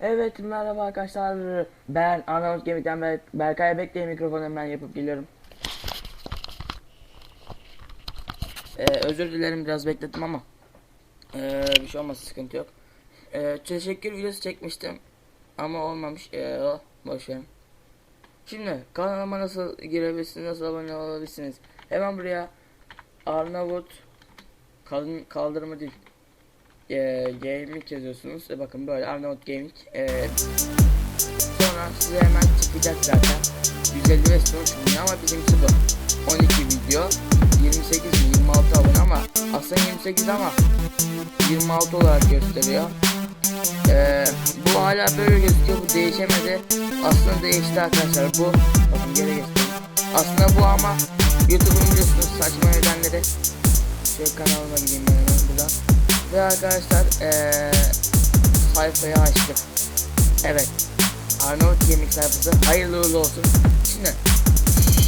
Evet merhaba arkadaşlar. Ben Arnavut Gemik'ten Ber Berkay bekleyin mikrofonu hemen yapıp geliyorum. Ee, özür dilerim biraz beklettim ama ee, bir şey olmaz sıkıntı yok. Ee, teşekkür videosu çekmiştim ama olmamış. Ee, oh, boş verin. Şimdi kanalıma nasıl girebilirsiniz, nasıl abone olabilirsiniz? Hemen buraya Arnavut kalın kaldırımı değil e, gaming yazıyorsunuz. E, bakın böyle Arnavut Gaming. E, sonra size hemen çıkacak zaten. 155 sonuç bulunuyor ama bizimkisi bu. 12 video. 28 mi 26 abone ama aslında 28 ama 26 olarak gösteriyor. E, bu hala böyle gözüküyor. Bu değişemedi. Aslında değişti arkadaşlar. Bu bakın geri geçtim. Aslında bu ama YouTube'un biliyorsunuz saçma nedenleri. Şöyle kanalıma gideyim ben hemen buradan. Ve arkadaşlar eee sayfayı açtık. Evet. Arnavut Yemek sayfası hayırlı uğurlu olsun. Şimdi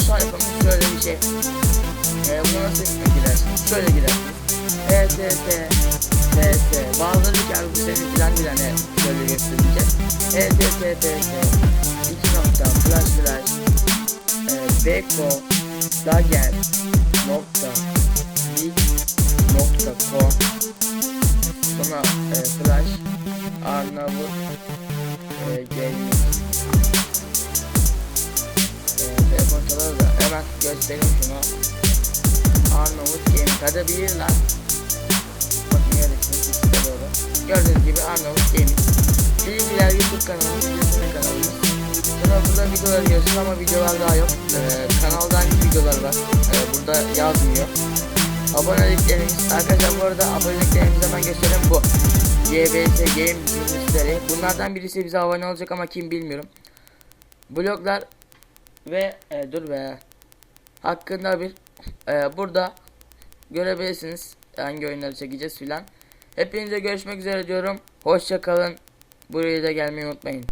sayfamız şöyle bir şey. Eee buna nasıl girersiniz? Şöyle girersiniz. Evet evet evet. Evet evet. Bazıları abi bu senin filan filan evet. Şöyle göstereceğim. Evet evet evet evet. evet. İki nokta flash flash. Eee Beko Dagen nokta Arnavut e, Gaming e, Telefon çalar da hemen göstereyim şunu. Arnavut Gaming Hadi bilirler Bakın neredesiniz ikisi de doğru. Gördüğünüz gibi Arnavut Gaming Bilgiler YouTube kanalımız, YouTube kanalımız burada videolar görüyorsunuz ama videolar daha yok. E, Kanalda hangi videolar var. E, Burada yazmıyor aboneliklerimiz arkadaşlar bu arada aboneliklerimizi hemen göstereyim bu YBS Game Bilgisayarı bunlardan birisi bize abone olacak ama kim bilmiyorum. Bloglar ve e, dur be. Hakkında bir e, burada görebilirsiniz hangi oyunları çekeceğiz filan. Hepinize görüşmek üzere diyorum. Hoşça kalın. Buraya da gelmeyi unutmayın